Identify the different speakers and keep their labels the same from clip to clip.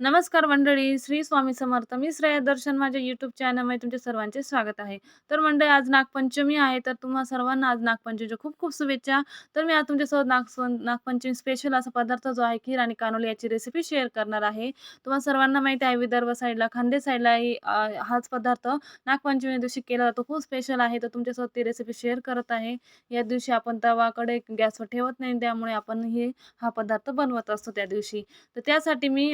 Speaker 1: नमस्कार मंडळी श्री स्वामी समर्थ. मी श्रेया दर्शन. माझ्या यूट्यूब चॅनलमध्ये तुमचे सर्वांचे स्वागत आहे. तर मंडळी आज नागपंचमी आहे. तर तुम्हा सर्वांना आज नागपंचमीच्या खूप खूप शुभेच्छा. तर मी आज तुमच्यासोबत नाग नागपंचमी स्पेशल असा पदार्थ जो आहे खीर आणि कानोली याची रेसिपी शेअर करणार आहे. तुम्हाला सर्वांना माहिती आहे विदर्भ साईडला खांदे साईडलाही हाच पदार्थ नागपंचमी दिवशी केला जातो. खूप स्पेशल आहे. तर तुमच्यासोबत ती रेसिपी शेअर करत आहे. या दिवशी आपण तवाकडे गॅसवर ठेवत नाही. त्यामुळे आपण हे हा पदार्थ बनवत असतो त्या दिवशी. तर त्यासाठी मी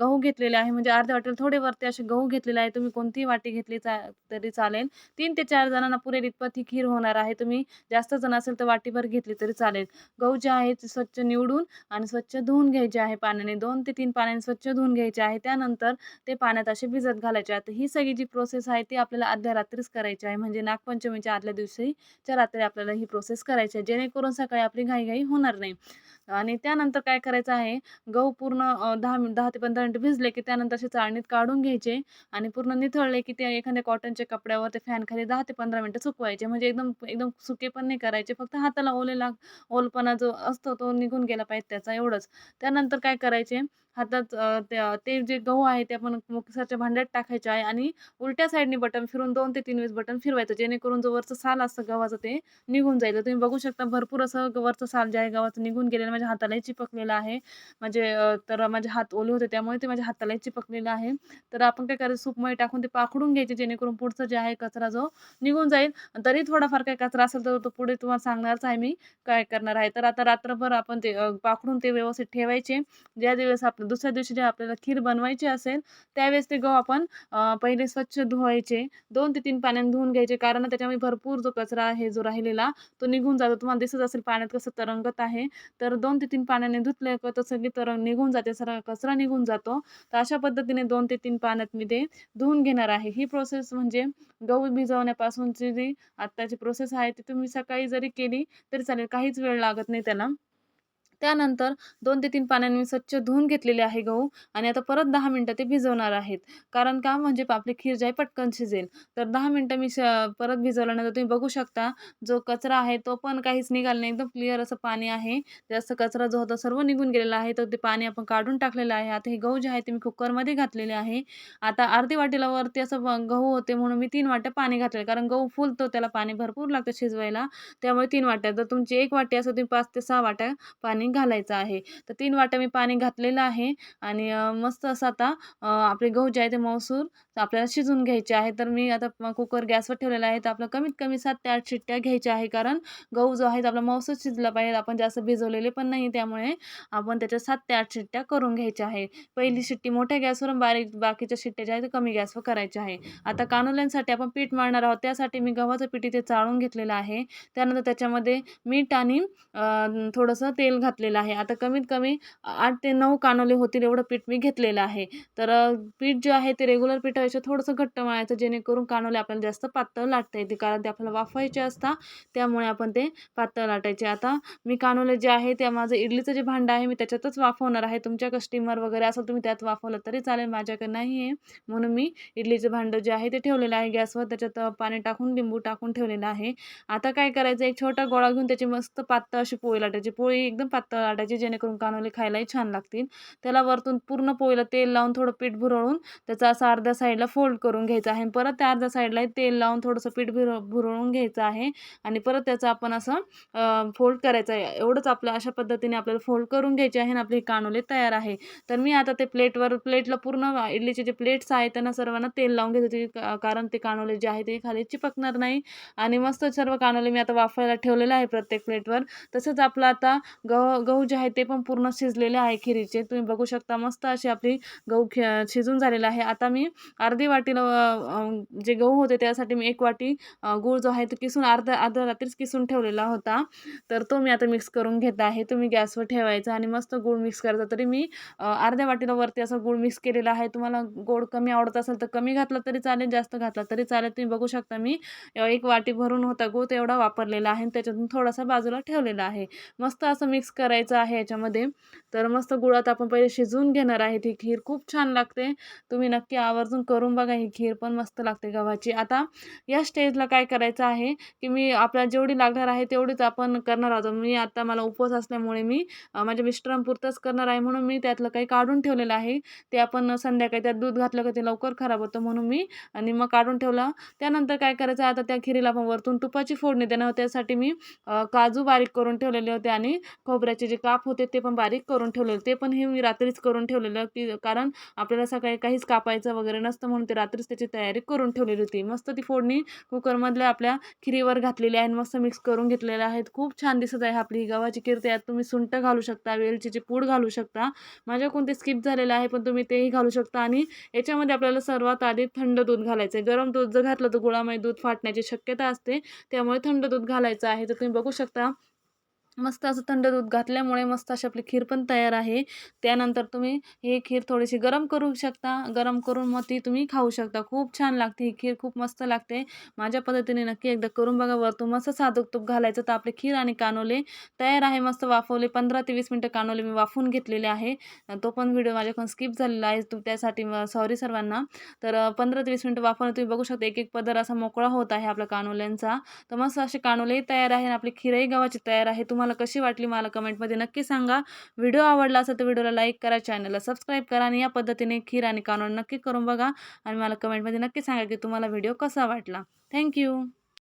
Speaker 1: गहू गहू घेतलेले आहे. म्हणजे अर्ध्या वाटेला थोडे वरती असे गहू घेतलेले आहे. तुम्ही कोणतीही वाटी घेतली चा तरी चालेल. तीन ते चार जणांना पुरेल इतपत ही खीर होणार आहे. तुम्ही जास्त जण असेल तर वाटीभर घेतली तरी चालेल. गहू जे आहे ते स्वच्छ निवडून आणि स्वच्छ धुवून घ्यायचे आहे पाण्याने. दोन ते तीन पाण्याने स्वच्छ धुवून घ्यायचे आहे. त्यानंतर ते पाण्यात असे भिजत घालायचे आहे. तर ही सगळी जी प्रोसेस आहे ती आपल्याला अर्ध्या रात्रीच करायची आहे. म्हणजे नागपंचमीच्या आदल्या दिवशीच्या रात्री आपल्याला ही प्रोसेस करायची आहे. जेणेकरून सकाळी आपली घाईघाई होणार नाही. आणि त्यानंतर काय करायचं आहे गहू पूर्ण दहा मिन दहा ते पंधरा मिनटं भिजले की त्यानंतर असे चाळणीत काढून घ्यायचे आणि पूर्ण निथळले की ते एखाद्या कॉटनच्या कपड्यावर ते फॅनखाली दहा ते पंधरा मिनटं सुकवायचे. म्हणजे एकदम एकदम सुके पण नाही करायचे फक्त हाताला ओलेला ओलपणा जो असतो तो निघून गेला पाहिजे त्याचा एवढंच. त्यानंतर काय करायचे हातात ते जे गहू आहे ते आपण मिक्सरच्या भांड्यात टाकायचे आहे आणि उलट्या साईडने बटन फिरून दोन ते तीन वेळेस बटन फिरवायचं जेणेकरून जो वरचं साल असतं गव्हाचं ते निघून जाईल. तुम्ही बघू शकता भरपूर असं ग- वरचं साल जे आहे गव्हाचं निघून गेलेलं माझ्या हातालाही चिपकलेलं आहे. म्हणजे तर माझे हात ओले होते त्यामुळे ते माझ्या हातालाही चिपकलेलं आहे. तर आपण काय करायचं सूपमध्ये टाकून ते पाखडून घ्यायचे जेणेकरून पुढचं जे आहे कचरा जो निघून जाईल. तरी थोडाफार काही कचरा असेल तर तो पुढे तुम्हाला सांगणारच आहे मी काय करणार आहे. तर आता रात्रभर आपण ते पाखडून ते व्यवस्थित ठेवायचे. ज्या दिवस आपलं दुसऱ्या दिवशी जे आपल्याला खीर बनवायची असेल त्यावेळेस ते गहू आपण पहिले स्वच्छ धुवायचे. दोन ते तीन पाण्याने धुवून घ्यायचे. कारण त्याच्यामध्ये भरपूर जो कचरा आहे जो राहिलेला तो निघून जातो. तुम्हाला दिसत असेल पाण्यात कसं तरंगत आहे. तर दोन दोन ते तीन पाण्याने धुतलं का तर सगळी तर निघून जाते सगळा कचरा निघून जातो. तर अशा पद्धतीने दोन ते तीन पाण्यात मी ते धुवून घेणार आहे. ही प्रोसेस म्हणजे गहू भिजवण्यापासूनची जी आत्ताची प्रोसेस आहे ती तुम्ही सकाळी जरी केली तरी चालेल. काहीच वेळ लागत नाही त्याला. त्यानंतर दोन ते तीन पाण्याने मी स्वच्छ धुवून घेतलेले आहे गहू आणि आता परत दहा मिनटं ते भिजवणार आहेत. कारण का? म्हणजे आपली खीर जी आहे पटकन शिजेल. तर दहा मिनटं मी श परत भिजवल्यानंतर तुम्ही बघू शकता जो कचरा आहे तो पण काहीच निघाला नाही. एकदम क्लिअर असं पाणी आहे. जास्त कचरा जो होता सर्व निघून गेलेला आहे. तर ते पाणी आपण काढून टाकलेलं आहे. आता हे गहू जे आहे ते मी कुकरमध्ये घातलेले आहे. आता अर्धी वाटीला वरती असं ब- गहू होते म्हणून मी तीन वाट्या पाणी घातलेलं कारण गहू फुलतो त्याला पाणी भरपूर लागतं शिजवायला. त्यामुळे तीन वाट्या. जर तुमची एक वाटी असं तुम्ही पाच ते सहा वाट्या पाणी घालायचं आहे. तर तीन वाट्या मी पाणी घातलेलं आहे आणि मस्त असं आता आपले गहू जे आहे ते मसूर आपल्याला शिजून घ्यायचे आहे. तर मी आता कुकर गॅसवर ठेवलेला आहे. तर आपलं कमीत कमी सात ते आठ शिट्ट्या घ्यायच्या आहे. कारण गहू जो आहे तो आपला मौसूर शिजला पाहिजे. आपण जास्त भिजवलेले पण नाही त्यामुळे आपण त्याच्या सात ते आठ शिट्ट्या करून घ्यायच्या आहे. पहिली शिट्टी मोठ्या गॅसवर बारीक बाकीच्या शिट्ट्या ज्या आहेत त्या कमी गॅसवर करायच्या आहे. आता कानोल्यांसाठी आपण पीठ मारणार आहोत. त्यासाठी मी गव्हाचं पीठ इथे चाळून घेतलेलं आहे. त्यानंतर त्याच्यामध्ये मीठ आणि थोडंसं तेल घात घातलेलं आहे. आता कमीत कमी आठ ते नऊ कानोले होतील एवढं पीठ मी घेतलेलं आहे. तर पीठ जे आहे ते रेग्युलर पिठापेक्षा थोडंसं घट्ट मळायचं जेणेकरून कानोले आपल्याला जास्त पातळ लाटता येते कारण ते आपल्याला वाफवायचे असतात त्यामुळे आपण ते पातळ लाटायचे. आता मी कानोले जे आहे ते माझं इडलीचं जे भांडं आहे मी त्याच्यातच वाफवणार आहे. तुमच्या कस्टमर वगैरे असेल तुम्ही त्यात वाफवलं तरी चालेल. माझ्याकडे नाही आहे म्हणून मी इडलीचं भांडं जे आहे ते ठेवलेलं आहे. गॅसवर त्याच्यात पाणी टाकून लिंबू टाकून ठेवलेलं आहे. आता काय करायचं? एक छोटा गोळा घेऊन त्याची मस्त पातळ अशी पोळी लाटायची. पोळी एकदम पातळ तळाटायचे जेणेकरून कानोले खायलाही छान लागतील. त्याला वरतून पूर्ण पोळीला तेल लावून थोडं पीठ भुरळून त्याचा असा अर्ध्या साईडला फोल्ड करून घ्यायचा आहे. आणि परत त्या अर्ध्या साईडला तेल लावून थोडंसं पीठ भुर भुरळून घ्यायचं आहे. आणि परत त्याचं आपण असं फोल्ड करायचं आहे. एवढंच आपलं अशा पद्धतीने आपल्याला फोल्ड करून घ्यायचे आहे आणि आपले कानोले तयार आहे. तर मी आता ते प्लेटवर प्लेटला पूर्ण इडलीचे जे प्लेट्स आहेत त्यांना सर्वांना तेल लावून घेत होते कारण ते कानोले जे आहे ते खाली चिपकणार नाही. आणि मस्त सर्व कानोले मी आता वाफायला ठेवलेलं आहे प्रत्येक प्लेटवर. तसंच आपलं आता गहू गहू जे आहे ते पण पूर्ण शिजलेले आहे खिरीचे. तुम्ही बघू शकता मस्त अशी आपली गहू खि शिजून झालेला आहे. आता मी अर्धी वाटीला जे गहू होते त्यासाठी मी एक वाटी गूळ जो आहे तो किसून अर्धा अर्धा रात्रीच किसून ठेवलेला होता. तर तो मी आता मिक्स करून घेत आहे. तुम्ही गॅसवर ठेवायचा आणि मस्त गूळ मिक्स करायचा. तरी मी अर्ध्या वाटीला वरती असं गूळ मिक्स केलेला आहे. तुम्हाला गोड कमी आवडत असेल तर कमी घातला तरी चालेल जास्त घातला तरी चालेल. तुम्ही बघू शकता मी एक वाटी भरून होता गूळ तेवढा वापरलेला आहे आणि त्याच्यातून थोडासा बाजूला ठेवलेला आहे. मस्त असं मिक्स कर करायचं आहे याच्यामध्ये. तर मस्त गुळात आपण पहिले शिजवून घेणार आहे. ती खीर खूप छान लागते. तुम्ही नक्की आवर्जून करून बघा ही खीर पण मस्त लागते गव्हाची. आता या स्टेजला काय करायचं आहे की मी आपल्याला जेवढी लागणार आहे तेवढीच आपण करणार आहोत. मी आता मला उपवास असल्यामुळे मी माझ्या मिस्टरांपुरतंच करणार आहे म्हणून मी त्यातलं काही काढून ठेवलेलं आहे. ते आपण संध्याकाळी त्यात दूध घातलं का ते लवकर खराब होतं म्हणून मी आणि मग काढून ठेवला. त्यानंतर काय करायचं आता त्या खिरीला आपण वरतून तुपाची फोडणी देणार त्यासाठी मी काजू बारीक करून ठेवलेले होते आणि खोबऱ्याचे जे काप होते ते पण बारीक करून ठेवलेले. ते पण हे मी रात्रीच करून ठेवलेलं की कारण आपल्याला सकाळी काहीच कापायचं वगैरे नसतं म्हणून ते रात्रीच त्याची तयारी करून ठेवलेली होती. मस्त ती फोडणी कुकरमधल्या आपल्या खिरीवर घातलेली आहे आणि मस्त मिक्स करून घेतलेल्या आहेत. खूप छान दिसत आहे आपली ही गव्हाची खीर. त्यात तुम्ही सुंठ घालू शकता वेलचीची पूड घालू शकता. माझ्या कोणते स्किप झालेलं आहे पण तुम्ही तेही घालू शकता. आणि याच्यामध्ये आपल्याला सर्वात आधी थंड दूध घालायचं आहे गरम दूध जर घातलं तर गुळामध्ये दूध फाटण्याची शक्यता असते. त्यामुळे थंड दूध घालायचं आहे. तर तुम्ही बघू शकता मस्त असं थंड दूध घातल्यामुळे मस्त अशी आपली खीर पण तयार आहे. त्यानंतर तुम्ही ही खीर थोडीशी गरम करू शकता. गरम करून मग ती तुम्ही खाऊ शकता. खूप छान लागते ही खीर खूप मस्त लागते. माझ्या पद्धतीने नक्की एकदा करून बघा. वरतून मस्त साधूक तूप घालायचं तर आपले खीर आणि कानोले तयार आहे. मस्त वाफवले पंधरा ते वीस मिनटं कानोले मी वाफवून घेतलेले आहे. तो पण व्हिडिओ माझ्याकडून स्किप झालेला आहे. तू त्यासाठी सॉरी सर्वांना. तर पंधरा ते वीस मिनटं वाफवून तुम्ही बघू शकता. एक एक पदर असा मोकळा होत आहे आपल्या कानोल्यांचा. तर मस्त असे कानोलेही तयार आहे आणि आपली खीरही गव्हाची तयार आहे. तुम्हाला कशी वाटली मला कमेंटमध्ये नक्की सांगा. व्हिडिओ आवडला असेल तर व्हिडिओला लाईक करा चॅनलला सबस्क्राईब करा आणि या पद्धतीने खीर आणि कानोल नक्की करून बघा. आणि मला कमेंटमध्ये नक्की सांगा की तुम्हाला व्हिडिओ कसा वाटला. थँक्यू